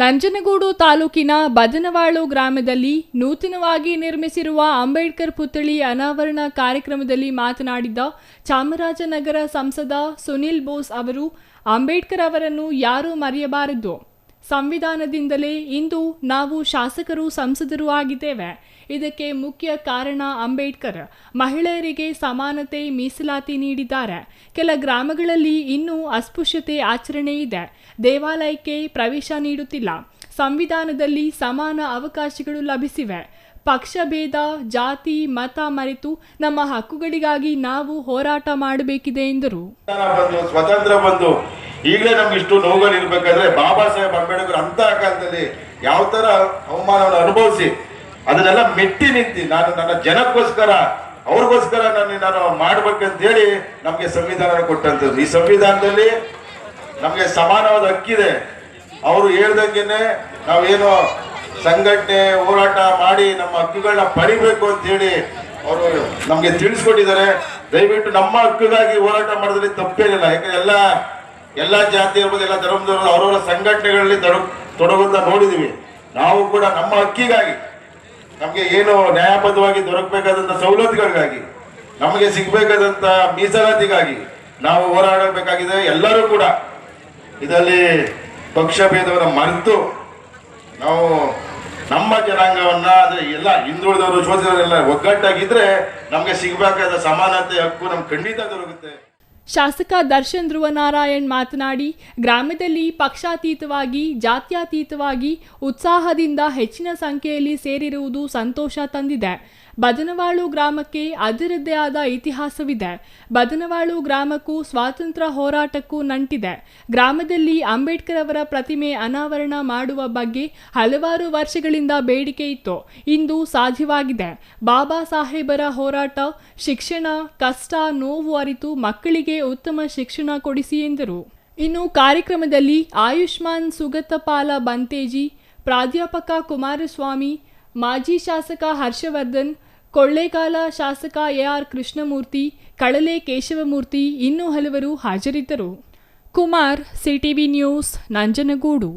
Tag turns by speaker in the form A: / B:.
A: ನಂಜನಗೂಡು ತಾಲೂಕಿನ ಬದನವಾಳು ಗ್ರಾಮದಲ್ಲಿ ನೂತನವಾಗಿ ನಿರ್ಮಿಸಿರುವ ಅಂಬೇಡ್ಕರ್ ಪುತ್ಥಳಿ ಅನಾವರಣ ಕಾರ್ಯಕ್ರಮದಲ್ಲಿ ಮಾತನಾಡಿದ ಚಾಮರಾಜನಗರ ಸಂಸದ ಸುನಿಲ್ ಬೋಸ್ ಅವರು, ಅಂಬೇಡ್ಕರ್ ಅವರನ್ನು ಯಾರೂ ಮರೆಯಬಾರದು. ಸಂವಿಧಾನದಿಂದಲೇ ಇಂದು ನಾವು ಶಾಸಕರು, ಸಂಸದರು ಆಗಿದ್ದೇವೆ. ಇದಕ್ಕೆ ಮುಖ್ಯ ಕಾರಣ ಅಂಬೇಡ್ಕರ್. ಮಹಿಳೆಯರಿಗೆ ಸಮಾನತೆ ಮೀಸಲಾತಿ ನೀಡಿದ್ದಾರೆ. ಕೆಲ ಗ್ರಾಮಗಳಲ್ಲಿ ಇನ್ನೂ ಅಸ್ಪೃಶ್ಯತೆ ಆಚರಣೆ ಇದೆ. ದೇವಾಲಯಕ್ಕೆ ಪ್ರವೇಶ ನೀಡುತ್ತಿಲ್ಲ. ಸಂವಿಧಾನದಲ್ಲಿ ಸಮಾನ ಅವಕಾಶಗಳು ಲಭಿಸಿವೆ. ಪಕ್ಷಭೇದ ಜಾತಿ, ಮತ ಮರೆತು ನಮ್ಮ ಹಕ್ಕುಗಳಿಗಾಗಿ ನಾವು ಹೋರಾಟ ಮಾಡಬೇಕಿದೆ ಎಂದರು.
B: ಈಗಲೇ ನಮ್ಗೆ ಇಷ್ಟು ನೋವುಗಳು ಇರ್ಬೇಕಾದ್ರೆ ಬಾಬಾ ಸಾಹೇಬ್ ಅಂಬೇಡ್ಕರ್ ಅಂತ ಕಾಲದಲ್ಲಿ ಯಾವ ತರ ಅವಮಾನವನ್ನು ಅನುಭವಿಸಿ ಅದನ್ನೆಲ್ಲ ಮೆಟ್ಟಿ ನಿಂತಿ ನಾನು ನನ್ನ ಜನಕ್ಕೋಸ್ಕರ, ಅವ್ರಿಗೋಸ್ಕರ ನಾನು ನಾನು ಮಾಡ್ಬೇಕಂತ ಹೇಳಿ ನಮ್ಗೆ ಸಂವಿಧಾನ ಕೊಟ್ಟಂತದ್ದು ಈ ಸಂವಿಧಾನದಲ್ಲಿ ನಮ್ಗೆ ಸಮಾನವಾದ ಹಕ್ಕಿದೆ. ಅವರು ಹೇಳ್ದಂಗೆನೆ ನಾವೇನು ಸಂಘಟನೆ ಹೋರಾಟ ಮಾಡಿ ನಮ್ಮ ಹಕ್ಕುಗಳನ್ನ ಪಡಿಬೇಕು ಅಂತ ಹೇಳಿ ಅವರು ನಮ್ಗೆ ತಿಳಿಸ್ಕೊಟ್ಟಿದ್ದಾರೆ. ದಯವಿಟ್ಟು ನಮ್ಮ ಹಕ್ಕುಗಾಗಿ ಹೋರಾಟ ಮಾಡೋದ್ರಲ್ಲಿ ತಪ್ಪೇನಿಲ್ಲ. ಯಾಕಂದ್ರೆ ಎಲ್ಲ ಎಲ್ಲ ಜಾತಿ ಇರ್ಬೋದು ಎಲ್ಲ ಧರ್ಮದವರು ಅವರವರ ಸಂಘಟನೆಗಳಲ್ಲಿ ತೊಡ ತೊಡಗುತ್ತಾ ನೋಡಿದೀವಿ. ನಾವು ಕೂಡ ನಮ್ಮ ಹಕ್ಕಿಗಾಗಿ ನಮಗೆ ಏನು ನ್ಯಾಯಬದ್ಧವಾಗಿ ದೊರಕಬೇಕಾದಂಥ ಸವಲತ್ತುಗಳಿಗಾಗಿ, ನಮಗೆ ಸಿಗಬೇಕಾದಂಥ ಮೀಸಲಾತಿಗಾಗಿ ನಾವು ಹೋರಾಡಬೇಕಾಗಿದೆ. ಎಲ್ಲರೂ ಕೂಡ ಇದರಲ್ಲಿ ಪಕ್ಷ ಭೇದವನ್ನು ಮರೆತು ನಾವು ನಮ್ಮ ಜನಾಂಗವನ್ನ ಅದೇ ಎಲ್ಲ ಹಿಂದುಳಿದವರು ಶೋಧಿಸಿದವರೆಲ್ಲ ಒಗ್ಗಟ್ಟಾಗಿದ್ದರೆ ನಮಗೆ ಸಿಗಬೇಕಾದ ಸಮಾನತೆ, ಹಕ್ಕು ನಮ್ಗೆ ಖಂಡಿತ ದೊರಕುತ್ತೆ.
A: ಶಾಸಕ ದರ್ಶನ್ ಧ್ರುವನಾರಾಯಣ್ ಮಾತನಾಡಿ ಗ್ರಾಮದಲ್ಲಿ ಪಕ್ಷಾತೀತವಾಗಿ ಜಾತ್ಯಾತೀತವಾಗಿ ಉತ್ಸಾಹದಿಂದ ಹೆಚ್ಚಿನ ಸಂಖ್ಯೆಯಲ್ಲಿ ಸೇರಿರುವುದು ಸಂತೋಷ ತಂದಿದೆ. ಬದನವಾಳು ಗ್ರಾಮಕ್ಕೆ ಅದರದ್ದೇ ಆದ ಇತಿಹಾಸವಿದೆ. ಬದನವಾಳು ಗ್ರಾಮಕ್ಕೂ ಸ್ವಾತಂತ್ರ್ಯ ಹೋರಾಟಕ್ಕೂ ನಂಟಿದೆ. ಗ್ರಾಮದಲ್ಲಿ ಅಂಬೇಡ್ಕರ್ ಅವರ ಪ್ರತಿಮೆ ಅನಾವರಣ ಮಾಡುವ ಬಗ್ಗೆ ಹಲವಾರು ವರ್ಷಗಳಿಂದ ಬೇಡಿಕೆ ಇತ್ತು. ಇಂದು ಸಾಧ್ಯವಾಗಿದೆ. ಬಾಬಾ ಸಾಹೇಬರ ಹೋರಾಟ, ಶಿಕ್ಷಣ, ಕಷ್ಟ, ನೋವು ಅರಿತು ಮಕ್ಕಳಿಗೆ ಉತ್ತಮ ಶಿಕ್ಷಣ ಕೊಡಿಸಿ ಎಂದರು. ಇನ್ನು ಕಾರ್ಯಕ್ರಮದಲ್ಲಿ ಆಯುಷ್ಮಾನ್ ಸುಗತಪಾಲ ಬಂತೇಜಿ, ಪ್ರಾಧ್ಯಾಪಕ ಕುಮಾರಸ್ವಾಮಿ, ಮಾಜಿ ಶಾಸಕ ಹರ್ಷವರ್ಧನ್ ಕೊಳ್ಳೇಗಾಲ ಶಾಸಕ ಎಆರ್ ಕೃಷ್ಣಮೂರ್ತಿ ಕಳಲೆ ಕೇಶವಮೂರ್ತಿ ಇನ್ನೂ ಹಲವರು ಹಾಜರಿದ್ದರು. Kumar CTV news Nanjangud.